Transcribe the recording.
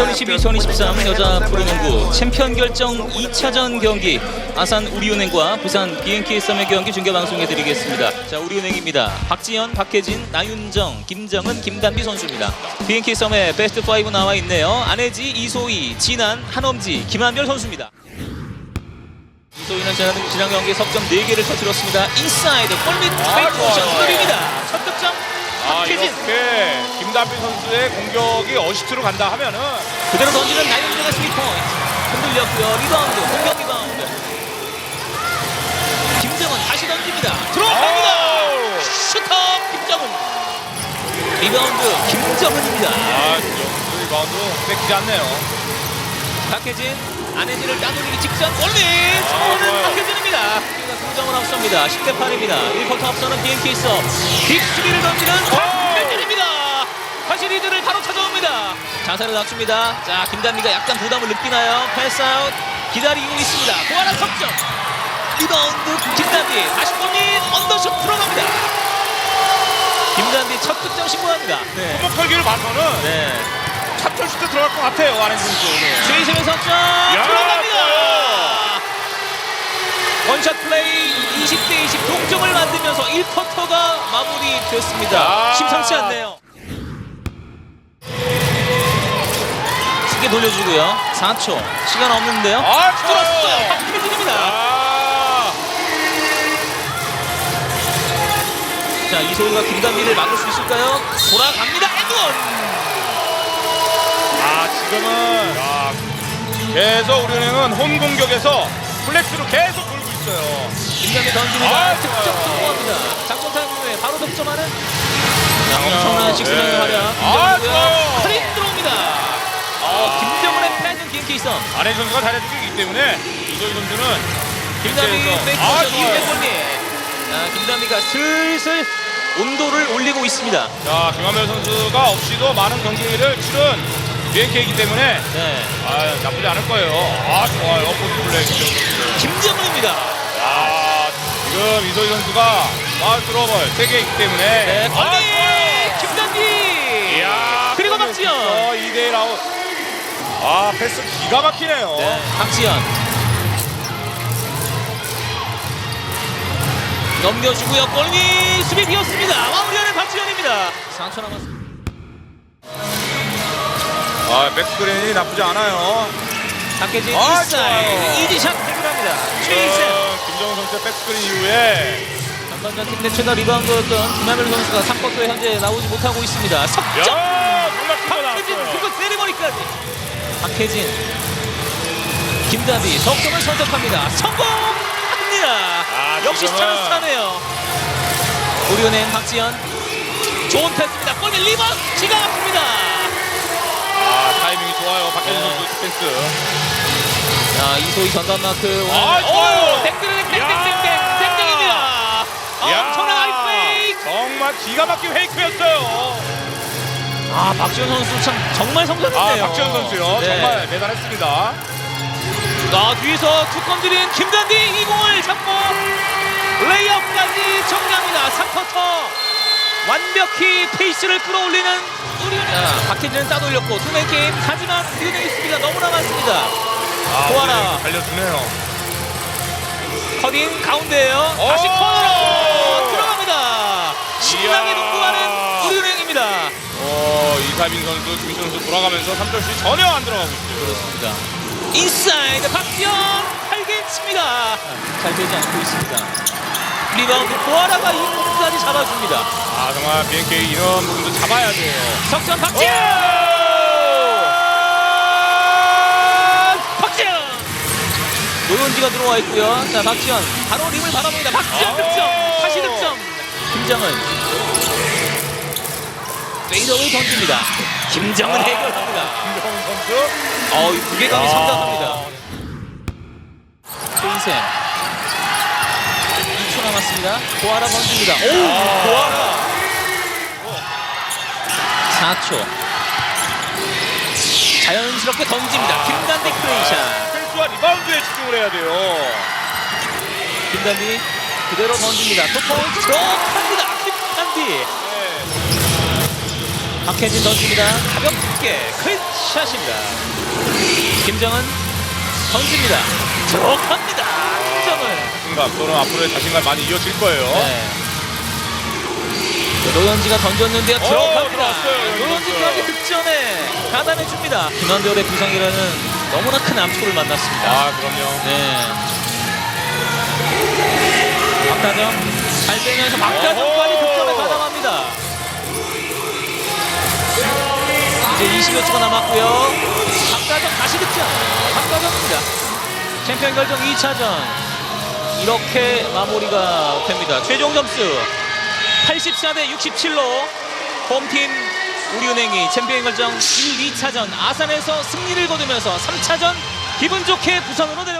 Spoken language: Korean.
2022-2023 여자 프로농구 챔피언 결정 2차전 경기 아산 우리은행과 부산 BNK 썸의 경기 중계 방송해드리겠습니다. 자 우리은행입니다. 박지현, 박혜진, 나윤정, 김정은, 김단비 선수입니다. BNK 썸의 베스트 5 나와 있네요. 안혜지, 이소희, 진한, 한엄지, 김한별 선수입니다. 이소희는 지난, 지난 경기 석점 4개를 터뜨렸습니다. 인사이드 골밑 페이크 좋아요. 모션 뚫립니다. 첫 득점 아 박혜진 이렇게 김단비 선수의 공격이 어시스트로 간다 하면은 그대로 던지는 나윤정의 스리 포인트 흔들렸고요. 리바운드 공격 리바운드. 김정은 다시 던집니다. 들어갑니다! 슈터 김정은. 리바운드 김정은입니다. 아 리바운드 뺏기지 않네요. 박혜진 안혜진을 따돌리기 직전 좋아요. 성공은 박혜진입니다. 두 점을 앞섭니다. 10대 8입니다. 1쿼터 앞서는 BNK 있어. 빅3를 던지는 박혜진입니다. 다시 리드를 바로 찾아옵니다. 자세를 낮춥니다. 자 김단비가 약간 부담을 느끼나요? 패스아웃. 기다리고 있습니다. 고하나 석점. 리바운드 김단비. 다시 골밑 언더슛 들어갑니다. 김단비 첫 득점 신고합니다. 네. 한번 털기를 봐서는 네. 첫 털시도 들어갈 것 같아요 안행 선수. 최희승의 석점 들어갑니다. 원샷 플레이 20대 20 동점을 만들면서 1쿼터가 마무리됐습니다. 아. 심상치 않네요. 시계 돌려주고요. 4초. 시간 없는데요. 아 뚫었어요. 좋아요. 박혜진입니다. 아 자, 이소희가 김단비를 막을 수 있을까요? 돌아갑니다. 에드원. 아 지금은 야, 계속 우리은행은 홈 공격에서 플렉스로 계속 돌고 있어요. 김단비 던집니다. 아, 득점 장전 타임 후에 바로 득점하는 자, 엄청난 식스맨의 네. 활약. 아. 좋아요. 크림 들어옵니다. 어, 김정은의 패는 선. 안행 선수가 잘해주고 있기 때문에 이소희 선수는 김태에서- 페이크 아, 골밑. 자, 김단비가 슬슬 온도를 올리고 있습니다. 자 김한별 선수가 없이도 많은 경기를 치른 BNK이기 때문에 네. 아, 나쁘지 않을 거예요. 아 좋아요. 김정은 선수. 김정은입니다. 아 지금 이소희 선수가 파울 트러블 3개 있기 때문에 네, 아, 골밑 좋아요. 김단비. 이야, 그리고 박지현. 2대1 아웃. 아 패스 기가 막히네요. 네, 박지현. 넘겨주고요. 골밑 수비 비었습니다. 마무리하는 박지현입니다. 4초 남았습니다. 아 백스크린이 나쁘지 않아요. 박혜진 아, 좋아요. 이디샷 해결합니다. 최희승. 어, 김정은 선수의 백스크린 이후에 전반전 팀 내 최다 리바운드였던 김하별 선수가 3쿼터에 현재 나오지 못하고 있습니다. 석점. 야 놀랍게 박혜진 나왔어요. 그거 세리머니까지. 박혜진. 김다비 석점을 선택합니다. 성공합니다. 아, 역시 지금은- 스타스타네요. 우리은행 박지현. 좋은 패스입니다. 골밑 리버스 기가 막힙니다. 아 타이밍이 좋아요. 박혜진 네. 선수 디펜스. 자 이소희 전담 마크. 아, 좋아요. 땡땡땡땡땡땡 야. 땡땡입니다. 엄청난 하이페이크. 정말 기가 막힌 페이크였어요. 아 박지현 선수 참 정말 아 성장했네요. 박지현 선수요. 네. 정말 대단했습니다. 나 뒤에서 투건 들인 김단비 이 공을 잡고 레이업까지 정리합니다. 3쿼터 완벽히 페이스를 끌어올리는 우리는 자, 박혜진은 따돌렸고 투맨 게임 하지만 우리은행의 수비가 너무나 많습니다. 아, 고아라. 오늘 달려주네요. 커딘 가운데에요. 다시 오! 코너로 들어갑니다. 신나게. 농구하는 우리은행입니다. 어, 이사빈 선수, 김신 선수 돌아가면서 3점슛 전혀 안 들어가고 있어요. 그렇습니다. 인사이드 박지현 팔개 칩니다. 잘 되지 않고 있습니다. 리바운드 보아라가 이 공까지 잡아줍니다. 아, 정말 BNK 이런 부분도 잡아야 돼요. 석점 박지현! 박지현! 노현지가 들어와 있고요. 자 박지현 바로 림을 바라봅니다. 박지현 오! 득점. 다시 득점. 김정은. 페이더웨이 던집니다. 김정은 아. 해결합니다. 김정은 선수. 어, 이 무게감이 아. 상당합니다. 최인샘. 2초 남았습니다. 고아라 던집니다. 오, 아. 고아라. 4초. 자연스럽게 던집니다. 김단비 크레이션. 펜스와 리바운드에 집중을 해야 돼요. 김단비 그대로 던집니다. 또 포인트 들어갑니다. 김단비. 네. 박혜진 던집니다. 가볍게 큰 샷입니다. 김정은 던집니다. 들어갑니다. 김정은. 자신감 또는 앞으로의 자신감 많이 이어질 거예요. 네. 노현지가 던졌는데요. 오, 들어갑니다. 들어왔어요. 노현지까지 득점에 가담해 줍니다. 김한별의 부상이라는 너무나 큰 암초를 만났습니다. 아 그럼요. 네. 박다정 잘 빼면서 박다정까지. 득점에 가담합니다. 이제 20여 초가 남았고요. 박다정 다시 득점. 박다정입니다. 챔피언 결정 2차전 이렇게 마무리가 됩니다. 최종 점수 84 대 67로 홈팀 우리은행이 챔피언 결정 1, 2차전 아산에서 승리를 거두면서 3차전 기분 좋게 부산으로 내려